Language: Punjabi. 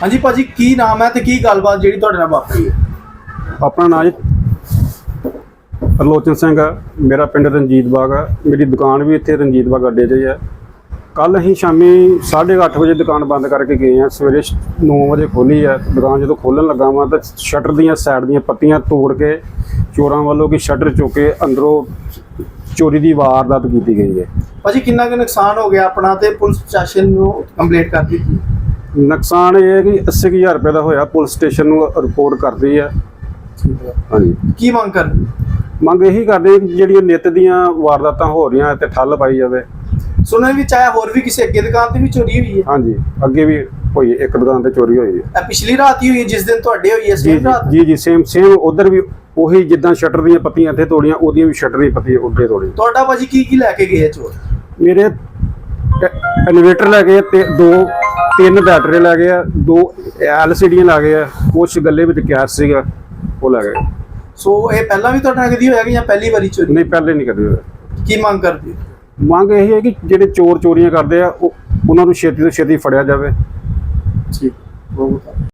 ਹਾਂਜੀ ਭਾਜੀ ਕੀ ਨਾਮ ਹੈ ਤੇ ਕੀ ਗੱਲਬਾਤ ਜਿਹੜੀ ਤੁਹਾਡੇ ਨਾਲ ਵਾਪਰੀ ਹੈ? ਆਪਣਾ ਨਾਮ ਜੀ ਪ੍ਰਲੋਚਨ ਸਿੰਘ ਆ ਮੇਰਾ ਪਿੰਡ ਰਣਜੀਤ ਬਾਗ ਆ ਮੇਰੀ ਦੁਕਾਨ ਵੀ ਇੱਥੇ ਰਣਜੀਤ ਬਾਗ ਅੱਡੇ 'ਤੇ ਹੀ ਆ ਕੱਲ ਅਸੀਂ ਸ਼ਾਮੀ 8:30 ਵਜੇ ਦੁਕਾਨ ਬੰਦ ਕਰਕੇ ਗਏ ਆ ਸਵੇਰੇ 9 ਵਜੇ ਖੋਲੀ ਆ ਦੁਕਾਨ ਜਦੋਂ ਖੋਲਣ ਲੱਗਾ ਵਾਂ ਤਾਂ ਸ਼ਟਰ ਦੀਆਂ ਸਾਈਡ ਦੀਆਂ ਪੱਤੀਆਂ ਤੋੜ ਕੇ ਚੋਰਾਂ ਵੱਲੋਂ ਕਿ ਸ਼ਟਰ ਚੁੱਕ ਕੇ ਅੰਦਰੋਂ ਚੋਰੀ ਦੀ ਵਾਰਦਾਤ ਕੀਤੀ ਗਈ ਹੈ। ਭਾਜੀ ਕਿੰਨਾ ਕੁ ਨੁਕਸਾਨ ਹੋ ਗਿਆ ਆਪਣਾ ਤੇ ਪੁਲਿਸ ਪ੍ਰਸ਼ਾਸਨ ਨੂੰ ਕੰਪਲੇਂਟ ਕਰ ਦਿੱਤੀ? ਨੁਕਸਾਨ ਇਹ ਹੈ ਕਿ 80000 ਰੁਪਏ ਦਾ ਹੋਇਆ ਪੁਲਿਸ ਸਟੇਸ਼ਨ ਨੂੰ ਰਿਪੋਰਟ ਕਰਦੀ ਆ ਹਾਂਜੀ। ਕੀ ਮੰਗ ਕਰਦੀ ਮੰਗ ਇਹੀ ਕਰਦੇ ਹਾਂ ਕਿ ਜਿਹੜੀਆਂ ਨਿੱਤ ਦੀਆਂ ਵਾਰਦਾਤਾਂ ਹੋ ਰਹੀਆਂ ਤੇ ਠੱਲ ਪਾਈ ਜਾਵੇ। ਸੁਣਨ ਵਿੱਚ ਆਇਆ ਹੋਰ ਵੀ ਕਿਸੇ ਅੱਗੇ ਦੁਕਾਨ ਤੇ ਵੀ ਚੋਰੀ ਹੋਈ ਹੈ? ਹਾਂਜੀ ਅੱਗੇ ਵੀ ਹੋਈ ਇੱਕ ਦੁਕਾਨ ਤੇ ਚੋਰੀ ਹੋਈ ਹੈ। ਇਹ ਪਿਛਲੀ ਰਾਤ ਹੀ ਹੋਈ ਹੈ ਜਿਸ ਦਿਨ ਤੁਹਾਡੇ ਹੋਈ ਹੈ ਜੀ ਸੇਮ ਰਾਤ? ਜੀ ਜੀ ਸੇਮ ਸੇਮ ਉਧਰ ਵੀ ਉਹੀ ਜਿੱਦਾਂ ਸ਼ਟਰ ਦੀਆਂ ਪੱਤੀਆਂ ਇੱਥੇ ਤੋੜੀਆਂ ਉਹਦੀਆਂ ਵੀ ਸ਼ਟਰ ਦੀ ਪੱਤੀ ਉੱਤੇ ਤੋੜੀ। ਤੁਹਾਡਾ ਭਾਜੀ ਕੀ ਕੀ ਲੈ ਕੇ ਗਏ ਚੋਰ? ਮੇਰੇ ਇਨਵੇਟਰ ਲੈ ਗਏ ਤੇ ਦੋ ਤਿੰਨ ਬੈਟਰੀ ਲੈ ਗਏ ਆ ਦੋ ਐਲਸੀਡੀਆਂ ਲੈ ਗਏ ਆ ਕੁਛ ਗੱਲੇ ਵਿੱਚ ਕੈਸ਼ ਸੀਗਾ ਉਹ ਲੈ ਗਏ। ਸੋ ਇਹ ਪਹਿਲਾਂ ਵੀ ਤੁਹਾਡੇ ਕਦੀ ਹੋਇਆ ਕਿ ਜਾਂ ਪਹਿਲੀ ਵਾਰੀ ਚੋਰੀ? ਨਹੀਂ ਪਹਿਲੇ ਨਹੀਂ ਕਦੇ ਹੋਇਆ। ਕੀ ਮੰਗ ਕਰਦੇ? ਮੰਗ ਇਹ ਹੈ ਕਿ ਜਿਹੜੇ ਚੋਰ ਚੋਰੀਆਂ ਕਰਦੇ ਆ ਉਹ ਉਹਨਾਂ ਨੂੰ ਛੇਤੀ ਤੋਂ ਛੇਤੀ ਫੜਿਆ ਜਾਵੇ। ਠੀਕ ਬਹੁਤ